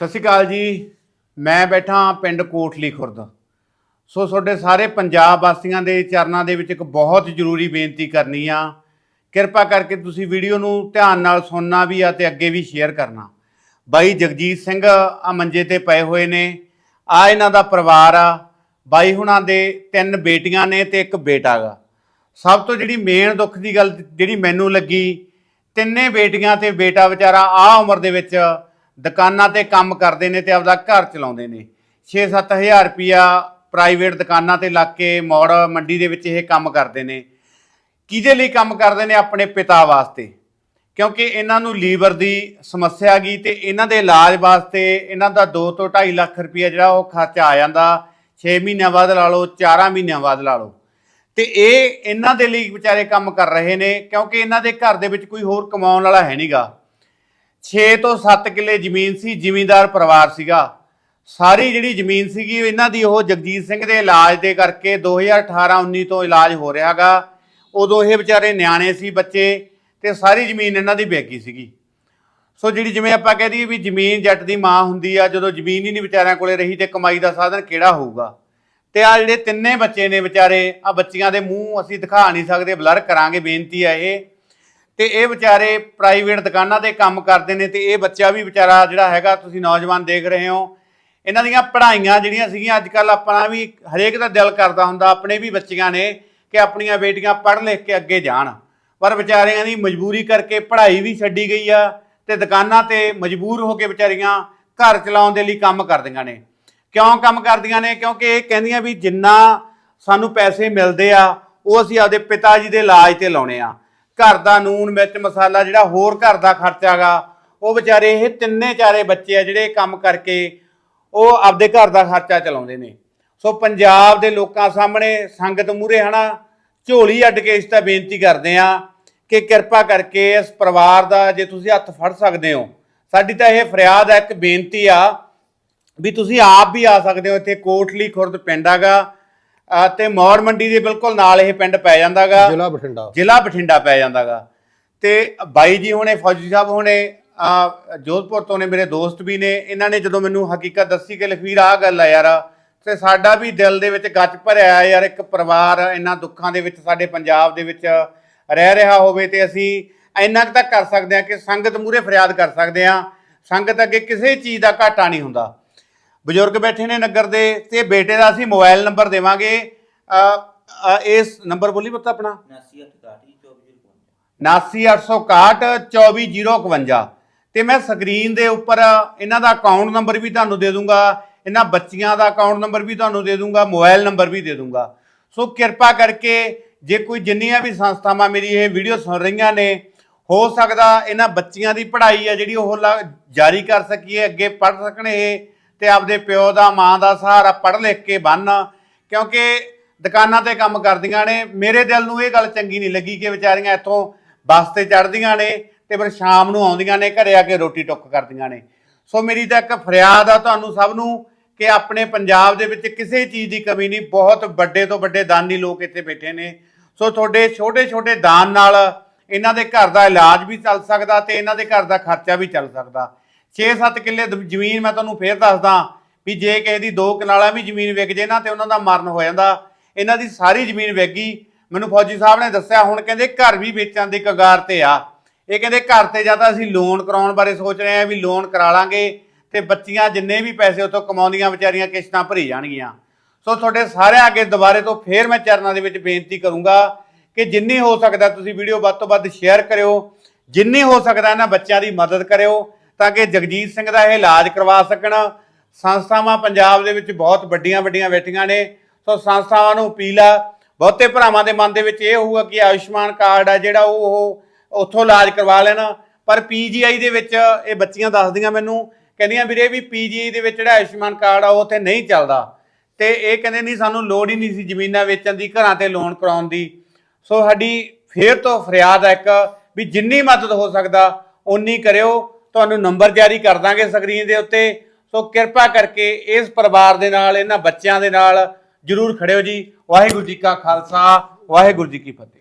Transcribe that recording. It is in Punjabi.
ਸਤਿ ਸ਼੍ਰੀ ਅਕਾਲ ਜੀ। ਮੈਂ ਬੈਠਾ ਪਿੰਡ ਕੋਟਲੀ ਖੁਰਦ। ਸੋ ਤੁਹਾਡੇ ਸਾਰੇ ਪੰਜਾਬ ਵਾਸੀਆਂ ਦੇ ਚਰਨਾਂ ਦੇ ਵਿੱਚ ਇੱਕ ਬਹੁਤ ਜ਼ਰੂਰੀ ਬੇਨਤੀ ਕਰਨੀ ਆ। ਕਿਰਪਾ ਕਰਕੇ ਤੁਸੀਂ ਵੀਡੀਓ ਨੂੰ ਧਿਆਨ ਨਾਲ ਸੁਣਨਾ ਵੀ ਆ ਤੇ ਅੱਗੇ ਵੀ ਸ਼ੇਅਰ ਕਰਨਾ। ਬਾਈ ਜਗਜੀਤ ਸਿੰਘ ਆ ਮੰਜੇ ਤੇ ਪਏ ਹੋਏ ਨੇ। ਆ ਇਹਨਾਂ ਦਾ ਪਰਿਵਾਰ ਆ। ਬਾਈ ਹੁਣਾਂ ਦੇ ਤਿੰਨ ਬੇਟੀਆਂ ਨੇ ਤੇ ਇੱਕ ਬੇਟਾ ਗਾ। ਸਭ ਤੋਂ ਜਿਹੜੀ ਮੇਨ ਦੁੱਖ ਦੀ ਗੱਲ ਜਿਹੜੀ ਮੈਨੂੰ ਲੱਗੀ, ਤਿੰਨੇ ਬੇਟੀਆਂ ਤੇ ਬੇਟਾ ਵਿਚਾਰਾ ਆ ਉਮਰ ਦੇ ਵਿੱਚ ਦੁਕਾਨਾਂ ਤੇ ਕੰਮ ਕਰਦੇ ਨੇ ਤੇ ਆਪਦਾ ਘਰ ਚਲਾਉਂਦੇ ਨੇ। 6-7000 ਰੁਪਿਆ ਪ੍ਰਾਈਵੇਟ ਦੁਕਾਨਾਂ ਤੇ ਲੱਗ ਕੇ ਮੌੜ ਮੰਡੀ ਦੇ ਵਿੱਚ ਇਹ ਕੰਮ ਕਰਦੇ ਨੇ। ਕਿਹਦੇ ਲਈ ਕੰਮ ਕਰਦੇ ਨੇ ਆਪਣੇ ਪਿਤਾ ਵਾਸਤੇ? ਕਿਉਂਕਿ ਇਹਨਾਂ ਨੂੰ ਲੀਵਰ ਦੀ ਸਮੱਸਿਆ ਗਈ ਤੇ ਇਹਨਾਂ ਦੇ ਇਲਾਜ ਵਾਸਤੇ ਇਹਨਾਂ ਦਾ 2 ਤੋਂ 2.5 ਲੱਖ ਰੁਪਿਆ ਜਿਹੜਾ ਉਹ ਖਰਚਾ ਆ ਜਾਂਦਾ। 6 ਮਹੀਨਿਆਂ ਬਾਅਦ ਲਾ ਲਓ 4 ਮਹੀਨਿਆਂ ਬਾਅਦ ਲਾ ਲਓ। ਤੇ ਇਹ ਇਹਨਾਂ ਦੇ ਲਈ ਵਿਚਾਰੇ ਕੰਮ ਕਰ ਰਹੇ ਨੇ ਕਿਉਂਕਿ ਇਹਨਾਂ ਦੇ ਘਰ ਦੇ ਵਿੱਚ ਕੋਈ ਹੋਰ ਕਮਾਉਣ ਵਾਲਾ ਹੈ ਨਹੀਂਗਾ 6 ਤੋਂ 7 ਕਿੱਲੇ ਜ਼ਮੀਨ ਸੀ, ਜ਼ਿਮੀਂਦਾਰ ਪਰਿਵਾਰ ਸੀਗਾ। ਸਾਰੀ ਜਿਹੜੀ ਜ਼ਮੀਨ ਸੀਗੀ, ਇਹਨਾਂ ਦੀ ਉਹ ਜਗਜੀਤ ਸਿੰਘ ਦੇ ਇਲਾਜ ਦੇ ਕਰਕੇ 2018-19 ਤੋਂ ਇਲਾਜ ਹੋ ਰਿਹਾਗਾ ਉਦੋਂ ਇਹ ਵਿਚਾਰੇ ਨਿਆਣੇ ਸੀ, ਬੱਚੇ, ਤੇ ਸਾਰੀ ਜ਼ਮੀਨ ਇਹਨਾਂ ਦੀ ਵੇਚੀ ਸੀਗੀ। ਸੋ ਜਿਹੜੀ ਜਿਵੇਂ ਆਪਾਂ ਕਹਿ ਦਈਏ ਵੀ ਜ਼ਮੀਨ ਜੱਟ ਦੀ ਮਾਂ ਹੁੰਦੀ ਆ, ਜਦੋਂ ਜ਼ਮੀਨ ਹੀ ਨਹੀਂ ਵਿਚਾਰਿਆਂ ਕੋਲੇ ਰਹੀ ਤੇ ਕਮਾਈ ਦਾ ਸਾਧਨ ਕਿਹੜਾ ਹੋਊਗਾ? ਤੇ ਆ ਜਿਹੜੇ ਤਿੰਨੇ ਬੱਚੇ ਨੇ ਵਿਚਾਰੇ ਆ ਬੱਚੀਆਂ ਦੇ ਮੂੰਹ ਅਸੀਂ ਦਿਖਾ ਨਹੀਂ ਸਕਦੇ, ਬਲਰ ਕਰਾਂਗੇ, ਬੇਨਤੀ ਆ ਇਹ। ਤੇ ਇਹ ਵਿਚਾਰੇ ਪ੍ਰਾਈਵੇਟ ਦੁਕਾਨਾਂ ਤੇ ਕੰਮ ਕਰਦੇ ਨੇ ਤੇ ਇਹ ਬੱਚਾ ਵੀ ਵਿਚਾਰਾ ਜਿਹੜਾ ਹੈਗਾ, ਤੁਸੀਂ ਨੌਜਵਾਨ ਦੇਖ ਰਹੇ ਹੋ। ਇਹਨਾਂ ਦੀਆਂ ਪੜ੍ਹਾਈਆਂ ਜਿਹੜੀਆਂ ਸੀਗੀਆਂ ਅੱਜ ਕੱਲ ਆਪਣਾ ਵੀ ਹਰੇਕ ਦਾ ਦਿਲ ਕਰਦਾ ਹੁੰਦਾ, ਆਪਣੇ ਵੀ ਬੱਚੀਆਂ ਨੇ ਕਿ ਆਪਣੀਆਂ ਬੇਟੀਆਂ ਪੜ੍ਹ ਲਿਖ ਕੇ ਅੱਗੇ ਜਾਣ। ਪਰ ਵਿਚਾਰਿਆਂ ਦੀ ਮਜਬੂਰੀ ਕਰਕੇ ਪੜ੍ਹਾਈ ਵੀ ਛੱਡੀ ਗਈ ਆ ਤੇ ਦੁਕਾਨਾਂ ਤੇ ਮਜਬੂਰ ਹੋ ਕੇ ਵਿਚਾਰੀਆਂ ਘਰ ਚਲਾਉਣ ਦੇ ਲਈ ਕੰਮ ਕਰਦੀਆਂ ਨੇ। ਕਿਉਂ ਕੰਮ ਕਰਦੀਆਂ ਨੇ? ਕਿਉਂਕਿ ਇਹ ਕਹਿੰਦੀਆਂ ਵੀ ਜਿੰਨਾ ਸਾਨੂੰ ਪੈਸੇ ਮਿਲਦੇ ਆ, ਉਹ ਅਸੀਂ ਆਪਦੇ ਪਿਤਾ ਜੀ ਦੇ ਇਲਾਜ ਤੇ ਲਾਉਣੇ ਆ। ਘਰ ਦਾ ਨੂਨ, ਮਿਰਚ, ਮਸਾਲਾ ਜਿਹੜਾ ਹੋਰ ਘਰ ਦਾ ਖਰਚਾਗਾ, ਉਹ ਵਿਚਾਰੇ ਇਹ ਤਿੰਨੇ ਚਾਰੇ ਬੱਚੇ ਆ ਜਿਹੜੇ ਕੰਮ ਕਰਕੇ ਉਹ ਆਪਦੇ ਘਰ ਦਾ ਖਰਚਾ ਚਲਾਉਂਦੇ ਨੇ। ਸੋ ਪੰਜਾਬ ਦੇ ਲੋਕਾਂ ਸਾਹਮਣੇ ਸੰਗਤ ਮੂਰੇ ਹਨਾ ਝੋਲੀ ਅੱਡ ਕੇ ਇਸ ਤਾਂ ਬੇਨਤੀ ਕਰਦੇ ਆ ਕਿ ਕਿਰਪਾ ਕਰਕੇ ਇਸ ਪਰਿਵਾਰ ਦਾ ਜੇ ਤੁਸੀਂ ਹੱਥ ਫੜ ਸਕਦੇ ਹੋ, ਸਾਡੀ ਤਾਂ ਇਹ ਫਰਿਆਦ ਹੈ, ਇੱਕ ਬੇਨਤੀ ਆ ਵੀ ਤੁਸੀਂ ਆਪ ਵੀ ਆ ਸਕਦੇ ਹੋ ਇੱਥੇ ਕੋਟਲੀ ਖੁਰਦ ਪਿੰਡ ਹੈਗਾ ਤੇ ਮੌੜ ਮੰਡੀ ਦੇ ਬਿਲਕੁਲ ਨਾਲ ਇਹ ਪਿੰਡ ਪੈ ਜਾਂਦਾਗਾ। ਜ਼ਿਲ੍ਹਾ ਬਠਿੰਡਾ। ਜ਼ਿਲ੍ਹਾ ਬਠਿੰਡਾ ਪੈ ਜਾਂਦਾਗਾ। ਤੇ ਬਾਈ ਜੀ ਹੁਣੇ ਫੌਜੀ ਸਾਹਿਬ ਹੁਣੇ ਜੋਧਪੁਰ ਤੋਂ ਨੇ ਮੇਰੇ ਦੋਸਤ ਵੀ ਨੇ। ਇਹਨਾਂ ਨੇ ਜਦੋਂ ਮੈਨੂੰ ਹਕੀਕਤ ਦੱਸੀ ਕਿ ਲਖਵੀਰ ਆਹ ਗੱਲ ਆ ਯਾਰ ਤੇ ਸਾਡਾ ਵੀ ਦਿਲ ਦੇ ਵਿੱਚ ਗੱਜ ਭਰਿਆ ਆ ਯਾਰ ਇੱਕ ਪਰਿਵਾਰ ਇਹਨਾਂ ਦੁੱਖਾਂ ਦੇ ਵਿੱਚ ਸਾਡੇ ਪੰਜਾਬ ਦੇ ਵਿੱਚ ਰਹਿ ਰਿਹਾ ਹੋਵੇ ਤੇ ਅਸੀਂ ਇੰਨਾ ਕੁ ਤੱਕ ਕਰ ਸਕਦੇ ਹਾਂ ਕਿ ਸੰਗਤ ਮੂਰੇ ਫਰਿਆਦ ਕਰ ਸਕਦੇ ਹਾਂ। ਸੰਗਤ ਅੱਗੇ ਕਿਸੇ ਚੀਜ਼ ਦਾ ਘਾਟਾ ਨਹੀਂ ਹੁੰਦਾ। ਬਜ਼ੁਰਗ ਬੈਠੇ ਨੇ ਨਗਰ ਦੇ, ਤੇ ਬੇਟੇ ਦਾ ਅਸੀਂ ਮੋਬਾਈਲ ਨੰਬਰ ਦੇਵਾਂਗੇ। ਇਸ ਨੰਬਰ ਬੋਲੀ ਪਤਾ ਆਪਣਾ? 7981624051 ਤੇ ਮੈਂ ਸਕਰੀਨ ਦੇ ਉੱਪਰ ਇਹਨਾਂ ਦਾ ਅਕਾਊਂਟ ਨੰਬਰ ਵੀ ਤੁਹਾਨੂੰ ਦੇ ਦੂੰਗਾ, ਇਹਨਾਂ ਬੱਚੀਆਂ ਦਾ ਅਕਾਊਂਟ ਨੰਬਰ ਵੀ ਤੁਹਾਨੂੰ ਦੇ ਦੂੰਗਾ, ਮੋਬਾਈਲ ਨੰਬਰ ਵੀ ਦੇ ਦੂੰਗਾ। ਸੋ ਕਿਰਪਾ ਕਰਕੇ ਜੇ ਕੋਈ ਜਿੰਨੀਆਂ ਵੀ ਸੰਸਥਾਵਾਂ ਮੇਰੀ ਇਹ ਵੀਡੀਓ ਸੁਣ ਰਹੀਆਂ ਨੇ, ਹੋ ਸਕਦਾ ਇਹਨਾਂ ਬੱਚੀਆਂ ਦੀ ਪੜ੍ਹਾਈ ਆ ਜਿਹੜੀ ਉਹ ਲਾ- ਜਾਰੀ ਕਰ ਸਕੀਏ, ਅੱਗੇ ਪੜ੍ਹ ਸਕਣ ਇਹ। ਤੇ ਆਪਦੇ ਪਿਓ ਦਾ, ਮਾਂ ਦਾ ਸਹਾਰਾ ਪੜ੍ਹ ਲਿਖ ਕੇ ਬੰਨ, ਕਿਉਂਕਿ ਦੁਕਾਨਾਂ ਤੇ ਕੰਮ ਕਰਦੀਆਂ ਨੇ। ਮੇਰੇ ਦਿਲ ਨੂੰ ਇਹ ਗੱਲ ਚੰਗੀ ਨਹੀਂ ਲੱਗੀ ਕਿ ਵਿਚਾਰੀਆਂ ਇੱਥੋਂ ਬੱਸ ਤੇ ਚੜ੍ਹਦੀਆਂ ਨੇ ਤੇ ਫਿਰ ਸ਼ਾਮ ਨੂੰ ਆਉਂਦੀਆਂ ਨੇ, ਘਰੇ ਆ ਕੇ ਰੋਟੀ ਟੁੱਕ ਕਰਦੀਆਂ ਨੇ। ਸੋ ਮੇਰੀ ਤਾਂ ਇੱਕ ਫਰਿਆਦ ਆ ਤੁਹਾਨੂੰ ਸਭ ਨੂੰ ਕਿ ਆਪਣੇ ਪੰਜਾਬ ਦੇ ਵਿੱਚ ਕਿਸੇ ਚੀਜ਼ ਦੀ ਕਮੀ ਨਹੀਂ, ਬਹੁਤ ਵੱਡੇ ਤੋਂ ਵੱਡੇ ਦਾਨੀ ਲੋਕ ਇੱਥੇ ਬੈਠੇ ਨੇ। ਸੋ ਤੁਹਾਡੇ ਛੋਟੇ ਛੋਟੇ ਦਾਨ ਨਾਲ ਇਹਨਾਂ ਦੇ ਘਰ ਦਾ ਇਲਾਜ ਵੀ ਚੱਲ ਸਕਦਾ ਤੇ ਇਹਨਾਂ ਦੇ ਘਰ ਦਾ ਖਰਚਾ ਵੀ ਚੱਲ ਸਕਦਾ। 6-7 ਕਿੱਲੇ ਦ- ਜ਼ਮੀਨ ਮੈਂ ਤੁਹਾਨੂੰ ਫੇਰ ਦੱਸਦਾ ਵੀ ਜੇ ਕਿਸੇ ਦੀ 2 ਕਨਾਲਾਂ ਵੀ ਜ਼ਮੀਨ ਵਿਕ ਜੇ ਨਾ ਤੇ ਉਹਨਾਂ ਦਾ ਮਰਨ ਹੋ ਜਾਂਦਾ। ਇਹਨਾਂ ਦੀ ਸਾਰੀ ਜ਼ਮੀਨ ਵਿਕ ਗਈ। ਮੈਨੂੰ ਫੌਜੀ ਸਾਹਿਬ ਨੇ ਦੱਸਿਆ, ਹੁਣ ਕਹਿੰਦੇ ਘਰ ਵੀ ਵੇਚਣ ਦੀ ਕਗਾਰ ਤੇ ਆ। ਇਹ ਕਹਿੰਦੇ ਘਰ ਤੇ ਜਾਂ ਤਾਂ ਅਸੀਂ ਲੋਨ ਕਰਾਉਣ ਬਾਰੇ ਸੋਚ ਰਹੇ ਆ ਵੀ ਲੋਨ ਕਰਾ ਲਾਂਗੇ ਤੇ ਬੱਚੀਆਂ ਜਿੰਨੇ ਵੀ ਪੈਸੇ ਉਤੋਂ ਕਮਾਉਂਦੀਆਂ ਵਿਚਾਰੀਆਂ ਕਿਸ਼ਤਾਂ ਭਰੀ ਜਾਣਗੀਆਂ। ਸੋ ਤੁਹਾਡੇ ਸਾਰਿਆਂ ਅੱਗੇ ਦੁਬਾਰੇ ਤੋਂ ਫੇਰ ਮੈਂ ਚਰਨਾਂ ਦੇ ਵਿੱਚ ਬੇਨਤੀ ਕਰੂੰਗਾ ਕਿ ਜਿੰਨੀ ਹੋ ਸਕਦਾ ਤੁਸੀਂ ਵੀਡੀਓ ਵੱਧ ਤੋਂ ਵੱਧ ਸ਼ੇਅਰ ਕਰਿਓ। ਜਿੰਨੀ ਹੋ ਸਕਦਾ ਇਹਨਾਂ ਬੱਚਿਆਂ ਦੀ ਮਦਦ ਕਰਿਓ। ਤਾਂ ਕਿ ਜਗਜੀਤ ਸਿੰਘ ਦਾ ਇਹ ਇਲਾਜ ਕਰਵਾ ਸਕਣ। ਸੰਸਥਾਵਾਂ ਪੰਜਾਬ ਦੇ ਵਿੱਚ ਬਹੁਤ ਵੱਡੀਆਂ ਵੱਡੀਆਂ ਬੈਠੀਆਂ ਨੇ। ਸੋ ਸੰਸਥਾਵਾਂ ਨੂੰ ਅਪੀਲ ਆ, ਬਹੁਤੇ ਭਰਾਵਾਂ ਦੇ ਮਨ ਦੇ ਵਿੱਚ ਇਹ ਹੋਊਗਾ ਕਿ ਆਯੁਸ਼ਮਾਨ ਕਾਰਡ ਆ ਜਿਹੜਾ ਉਹ ਉਹ ਉੱਥੋਂ ਇਲਾਜ ਕਰਵਾ ਲੈਣ। ਪਰ ਪੀਜੀਆਈ ਦੇ ਵਿੱਚ ਇਹ ਬੱਚੀਆਂ ਦੱਸਦੀਆਂ ਮੈਨੂੰ, ਕਹਿੰਦੀਆਂ ਵੀਰੇ ਵੀ ਪੀਜੀਆਈ ਦੇ ਵਿੱਚ ਜਿਹੜਾ ਆਯੁਸ਼ਮਾਨ ਕਾਰਡ ਆ ਉਹ ਉੱਥੇ ਨਹੀਂ ਚੱਲਦਾ। ਤੇ ਇਹ ਕਹਿੰਦੇ ਨਹੀਂ, ਸਾਨੂੰ ਲੋੜ ਹੀ ਨਹੀਂ ਸੀ ਜ਼ਮੀਨਾਂ ਵੇਚਣ ਦੀ, ਘਰਾਂ ਤੇ ਲੋਨ ਕਰਾਉਣ ਦੀ। ਸੋ ਸਾਡੀ ਫੇਰ ਤੋਂ ਫਰਿਆਦ ਹੈ ਇੱਕ, ਵੀ ਜਿੰਨੀ ਮਦਦ ਹੋ ਸਕਦਾ, ਓਨੀ ਕਰਿਓ। ਤੁਹਾਨੂੰ ਨੰਬਰ ਜਾਰੀ ਕਰ ਦਾਂਗੇ ਸਕਰੀਨ ਦੇ ਉੱਤੇ। ਸੋ ਕਿਰਪਾ ਕਰਕੇ ਇਸ ਪਰਿਵਾਰ ਦੇ ਨਾਲ, ਇਹਨਾਂ ਬੱਚਿਆਂ ਦੇ ਨਾਲ ਜਰੂਰ ਖੜਿਓ ਜੀ। ਵਾਹਿਗੁਰੂ ਜੀ ਕਾ ਖਾਲਸਾ, ਵਾਹਿਗੁਰੂ ਜੀ ਕੀ ਫਤਿਹ।